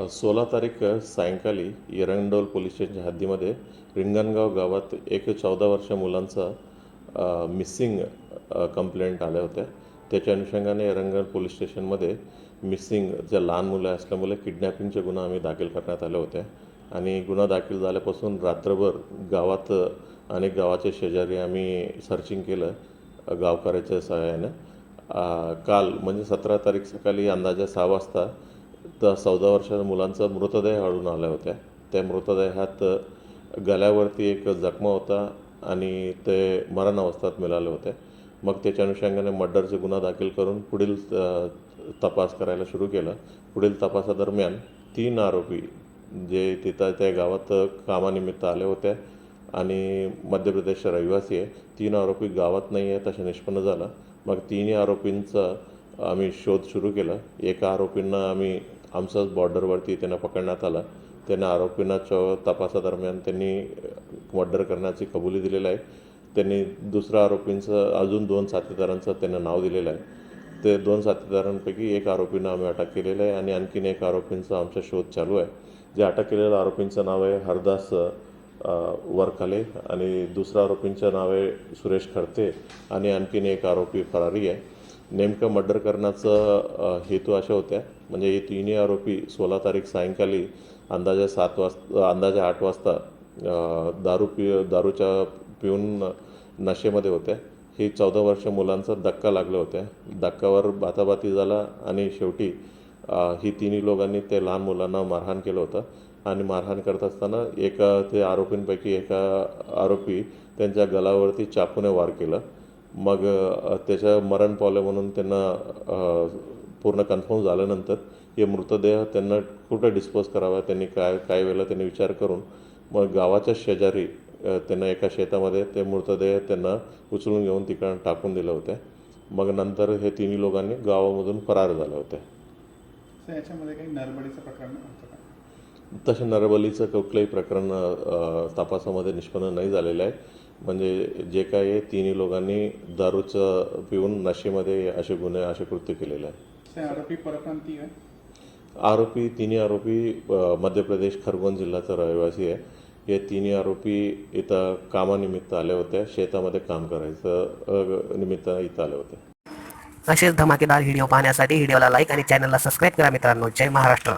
सोळा तारीख सायंकाळी एरंडोल पोलीस स्टेशनच्या हद्दीमध्ये रिंगणगाव गावात एक चौदा वर्ष मुलांचा मिसिंग कंप्लेंट आल्या होत्या. त्याच्या अनुषंगाने एरंगण पोलीस स्टेशनमध्ये मिसिंग ज्या लहान मुलं असल्यामुळे किडनॅपिंगचे गुन्हा आम्ही दाखल करण्यात आले होते आणि गुन्हा दाखल झाल्यापासून रात्रभर गावात अनेक गावाचे शेजारी आम्ही सर्चिंग केलं गावकऱ्याच्या सहाय्यानं. काल म्हणजे सतरा तारीख सकाळी अंदाजे सहा वाजता तर चौदा वर्षाच्या मुलांचा मृतदेह आढळून आल्या होत्या. त्या मृतदेहात गळ्यावरती एक जखमा होता आणि ते मरण अवस्थेत मिळाले होते. मग त्याच्या अनुषंगाने मर्डरचे गुन्हा दाखल करून पुढील तपास करायला सुरू केलं. पुढील तपासादरम्यान तीन आरोपी जे तिथं त्या गावात कामानिमित्त आले होते आणि मध्य प्रदेशचे रहिवासी आहे तीन आरोपी गावात नाही आहे असं निष्पन्न झालं. मग तिन्ही आरोपींचा आम्ही शोध सुरू केला. एका आरोपींना आम्ही आमचाच बॉर्डरवरती त्यांना पकडण्यात आला. त्यांना आरोपींना चौ तपासादरम्यान त्यांनी मर्डर करण्याची कबुली दिलेलं आहे. त्यांनी दुसऱ्या आरोपींचं अजून दोन साथीदारांचं त्यांना नाव दिलेलं आहे. ते दोन साथीदारांपैकी एक आरोपींना आम्ही अटक केलेलं आहे आणि आणखीन एक आरोपींचा आमचा शोध चालू आहे. जे अटक केलेलं आरोपींचं नाव आहे हरदास वरखाले आणि दुसऱ्या आरोपींचं नाव आहे सुरेश खडते आणि आणखीन एक आरोपी फरारी आहे. नेमकं मर्डर करण्याचं हेतू अशा होत्या. म्हणजे हे तिन्ही आरोपी सोळा तारीख सायंकाळी अंदाजे सात वाजता अंदाजे आठ वाजता दारू पि दारूच्या पिऊन नशेमध्ये होत्या. हे चौदा वर्ष मुलांचा धक्का लागल्या होत्या. धक्कावर बाताबाती झाला आणि शेवटी ही तिन्ही लोकांनी ते लहान मुलांना मारहाण केलं होतं. आणि मारहाण करत असताना एका ते आरोपींपैकी एका आरोपी त्यांच्या गलावरती चाकूने वार केलं. मग त्याच्या मरण पावलं म्हणून त्यांना पूर्ण कन्फर्म झाल्यानंतर हे मृतदेह त्यांना कुठं डिस्पोज करावा त्यांनी काय काय वेळेला त्यांनी विचार करून मग गावाच्या शेजारी त्यांना एका शेतामध्ये ते मृतदेह त्यांना उचलून घेऊन तिकडं टाकून दिलं होतं मग नंतर हे तिन्ही लोकांनी गावामधून फरार झाले होते याच्यामध्ये काही प्रकरण तसे नरबलीचं कुठलंही प्रकरण तपासामध्ये निष्पन्न नाही झालेलं आहे. म्हणजे जे काय आहे तिन्ही लोकांनी दारूचं पिऊन नशेमध्ये असे गुन्हे असे कृत्य केलेले आहे आरोपी परप्रांतीय आहे? आरोपी तिन्ही आरोपी मध्य प्रदेश खरगोन जिल्ह्याचा रहिवासी आहे. हे तिन्ही आरोपी इथं कामानिमित्त आले होते. शेतामध्ये काम करायचं निमित्त इथं आले होते. असेच धमाकेदार व्हिडिओ पाहण्यासाठी व्हिडिओला लाईक आणि चॅनलला सबस्क्राईब करा मित्रांनो. जय महाराष्ट्र.